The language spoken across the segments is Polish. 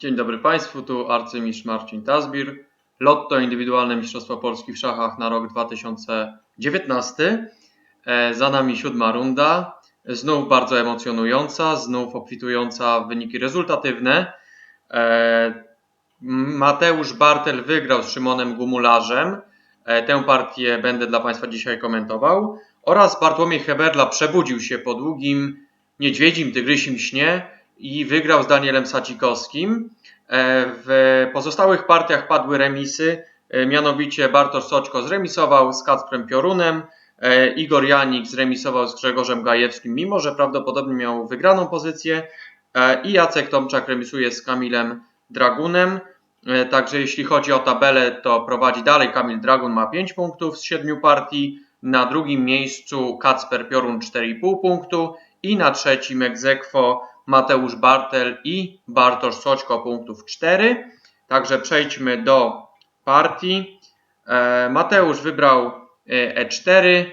Dzień dobry Państwu, tu arcymistrz Marcin Tazbir. Lotto indywidualne Mistrzostwa Polski w szachach na rok 2019. E, Za nami siódma runda. Znów bardzo emocjonująca, znów obfitująca w wyniki rezultatywne. E, Mateusz Bartel wygrał z Szymonem Gumularzem. E, Tę partię będę dla Państwa dzisiaj komentował. Oraz Bartłomiej Heberla przebudził się po długim niedźwiedzim, tygrysim śnie i wygrał z Danielem Sacikowskim. E, W pozostałych partiach padły remisy, e, mianowicie Bartosz Soczko zremisował z Kacprem Piorunem, e, Igor Janik zremisował z Grzegorzem Gajewskim, mimo że prawdopodobnie miał wygraną pozycję. I Jacek Tomczak remisuje z Kamilem Dragunem. Także jeśli chodzi o tabelę, to prowadzi dalej Kamil Dragun ma 5 punktów z 7 partii, na drugim miejscu Kacper Piorun 4,5 punktu. I na trzecim egzekwo Mateusz Bartel i Bartosz Soćko punktów 4. Także przejdźmy do partii. E, Mateusz wybrał e, E4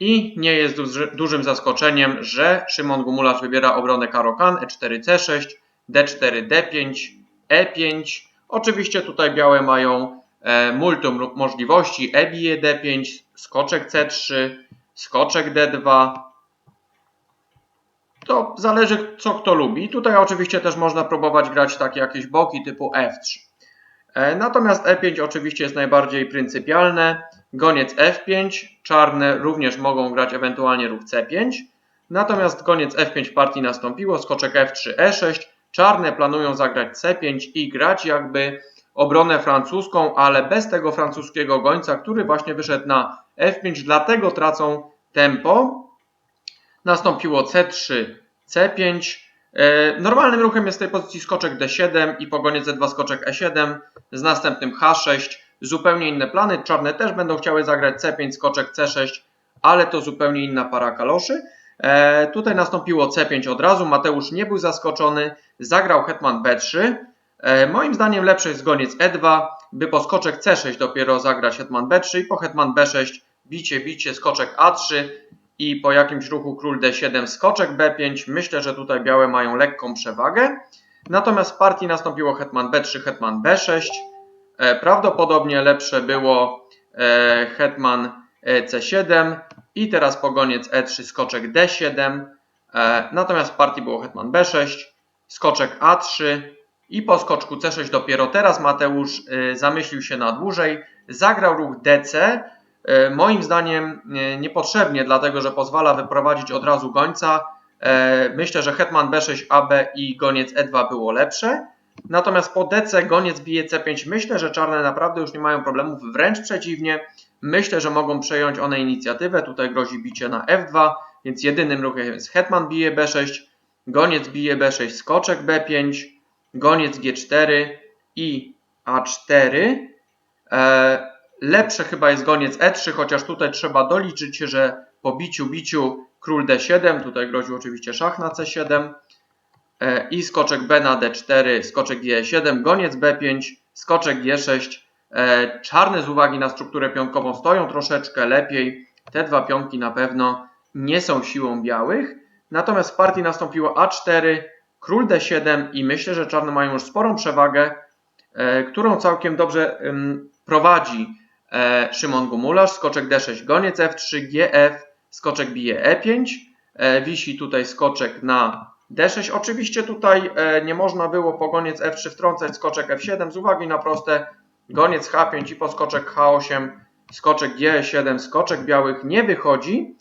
i nie jest duży, dużym zaskoczeniem, że Szymon Gumularz wybiera obronę Karokan E4 C6, D4 D5, E5. Oczywiście tutaj białe mają e, multum możliwości E bije D5, skoczek C3, skoczek D2, to zależy co kto lubi. Tutaj oczywiście też można próbować grać takie jakieś boki typu F3. E, Natomiast E5 oczywiście jest najbardziej pryncypialne. Goniec F5, czarne również mogą grać ewentualnie ruch C5. Natomiast goniec F5 w partii nastąpiło, skoczek F3, E6. Czarne planują zagrać C5 i grać jakby obronę francuską, ale bez tego francuskiego gońca, który właśnie wyszedł na F5, dlatego tracą tempo. Nastąpiło C3, C5. E, Normalnym ruchem jest w tej pozycji skoczek D7 i po gonie Z2 skoczek E7 z następnym H6. Zupełnie inne plany. Czarne też będą chciały zagrać C5, skoczek C6, ale to zupełnie inna para kaloszy. E, Tutaj nastąpiło C5 od razu. Mateusz nie był zaskoczony. Zagrał hetman B3. E, Moim zdaniem lepszy jest goniec E2, by po skoczek C6 dopiero zagrać hetman B3 i po hetman B6 bicie, bicie, skoczek A3 i po jakimś ruchu król D7, skoczek B5. Myślę, że tutaj białe mają lekką przewagę. Natomiast w partii nastąpiło hetman B3, hetman B6. E, Prawdopodobnie lepsze było e, hetman e, C7 i teraz pogoniec E3, skoczek D7. E, Natomiast w partii było hetman B6, skoczek A3 i po skoczku C6 dopiero teraz Mateusz zamyślił się na dłużej. Zagrał ruch DC, Moim zdaniem e, niepotrzebnie, dlatego że pozwala wyprowadzić od razu gońca. E, Myślę, że hetman B6, AB i goniec E2 było lepsze. Natomiast po DC goniec bije C5. Myślę, że czarne naprawdę już nie mają problemów. Wręcz przeciwnie. Myślę, że mogą przejąć one inicjatywę. Tutaj grozi bicie na F2, więc jedynym ruchem jest hetman bije B6, goniec bije B6, skoczek B5, goniec G4 i A4. Lepsze chyba jest goniec E3, chociaż tutaj trzeba doliczyć, że po biciu, biciu król D7, tutaj groził oczywiście szach na C7 e, i skoczek B na D4, skoczek G7, goniec B5, skoczek G6. E, Czarne z uwagi na strukturę pionkową stoją troszeczkę lepiej. Te dwa pionki na pewno nie są siłą białych. Natomiast w partii nastąpiło A4, król D7 i myślę, że czarne mają już sporą przewagę, e, którą całkiem dobrze prowadzi e, Szymon Gumularz, skoczek D6, goniec F3, GF, skoczek bije E5, e, wisi tutaj skoczek na D6. Oczywiście tutaj e, nie można było po goniec F3 wtrącać skoczek F7 z uwagi na proste goniec H5 i po skoczek H8, skoczek G7, skoczek białych nie wychodzi.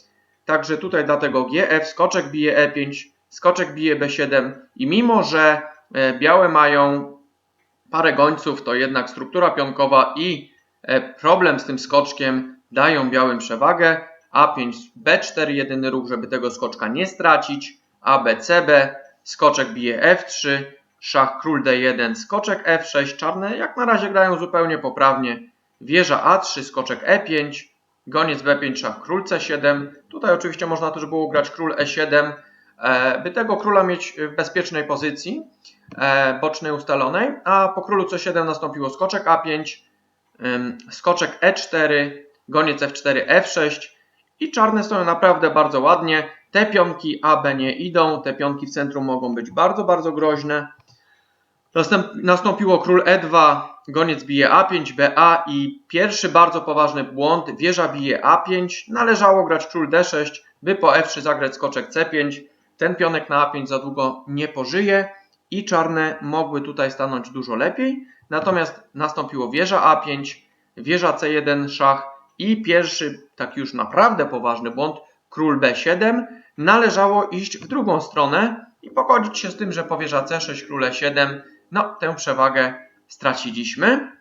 Także tutaj dlatego GF, skoczek bije E5, skoczek bije B7 i mimo, że e, białe mają parę gońców, to jednak struktura pionkowa i Problem z tym skoczkiem dają białym przewagę. A5, B4, jedyny ruch, żeby tego skoczka nie stracić. AB, CB, skoczek bije F3, szach król D1, skoczek F6. Czarne jak na razie grają zupełnie poprawnie. Wieża A3, skoczek E5, goniec B5, szach król C7. Tutaj oczywiście można też było grać król E7, e, by tego króla mieć w bezpiecznej pozycji, e, bocznej ustalonej. A po królu C7 nastąpiło skoczek A5, Ym, skoczek E4, goniec F4, F6 i czarne stoją naprawdę bardzo ładnie. Te pionki AB nie idą, te pionki w centrum mogą być bardzo, bardzo groźne. Nastąpiło król E2, goniec bije A5, BA i pierwszy bardzo poważny błąd, wieża bije A5, należało grać król D6, by po F3 zagrać skoczek C5, ten pionek na A5 za długo nie pożyje i czarne mogły tutaj stanąć dużo lepiej, natomiast nastąpiło wieża A5, wieża C1 szach i pierwszy, taki już naprawdę poważny błąd, król B7, należało iść w drugą stronę i pogodzić się z tym, że po wieża C6, król E7, no tę przewagę straciliśmy.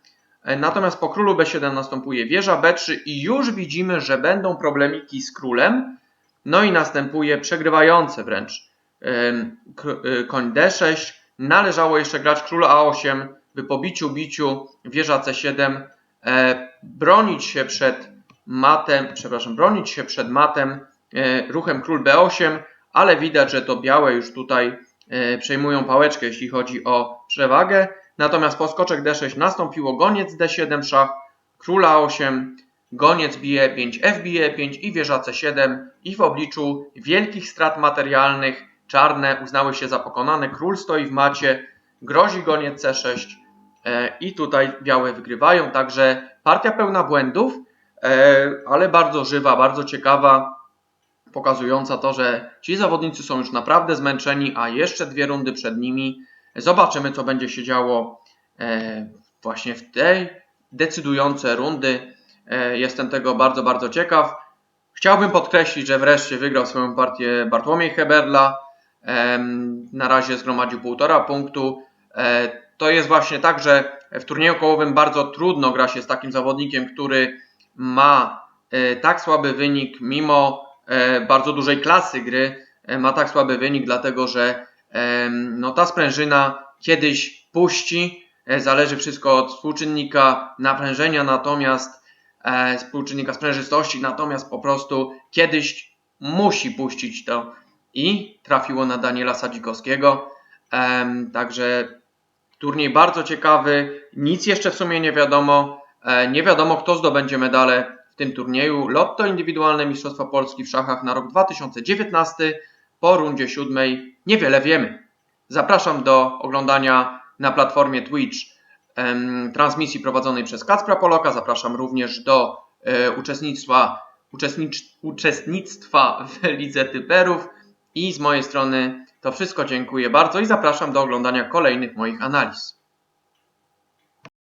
E, Natomiast po królu B7 następuje wieża B3 i już widzimy, że będą problemiki z królem. No i następuje przegrywające wręcz y, koń D6. Należało jeszcze grać król A8, by po biciu biciu wieża C7 e, bronić się przed matem, przepraszam, bronić się przed matem e, ruchem król B8, ale widać, że to białe już tutaj e, przejmują pałeczkę, jeśli chodzi o przewagę. Natomiast po skoczek D6 nastąpiło goniec D7 szach, król A8, goniec bije 5, F bije 5 i wieża C7 i w obliczu wielkich strat materialnych czarne uznały się za pokonane, król stoi w macie, grozi goniec C6 e, i tutaj białe wygrywają, także partia pełna błędów, e, ale bardzo żywa, bardzo ciekawa, pokazująca to, że ci zawodnicy są już naprawdę zmęczeni, a jeszcze dwie rundy przed nimi. Zobaczymy, co będzie się działo e, właśnie w tej decydujące rundy. Jestem tego bardzo, bardzo ciekaw. Chciałbym podkreślić, że wreszcie wygrał swoją partię Bartłomiej Heberla. Na razie zgromadził półtora punktu. E, To jest właśnie tak, że w turnieju kołowym bardzo trudno gra się z takim zawodnikiem, który ma e, tak słaby wynik, mimo e, bardzo dużej klasy gry, ma tak słaby wynik, dlatego że no, ta sprężyna kiedyś puści. Zależy wszystko od współczynnika naprężenia, natomiast współczynnika sprężystości, natomiast po prostu kiedyś musi puścić to i trafiło na Daniela Sadzikowskiego. Także turniej bardzo ciekawy, nic jeszcze w sumie nie wiadomo. E, Nie wiadomo, kto zdobędzie medale w tym turnieju. Lotto indywidualne Mistrzostwa Polski w szachach na rok 2019 po rundzie siódmej niewiele wiemy. Zapraszam do oglądania na platformie Twitch transmisji prowadzonej przez Kacpra Poloka. Zapraszam również do e, uczestnictwa, uczestnictwa w Lidze Typerów. I z mojej strony to wszystko. Dziękuję bardzo i zapraszam do oglądania kolejnych moich analiz.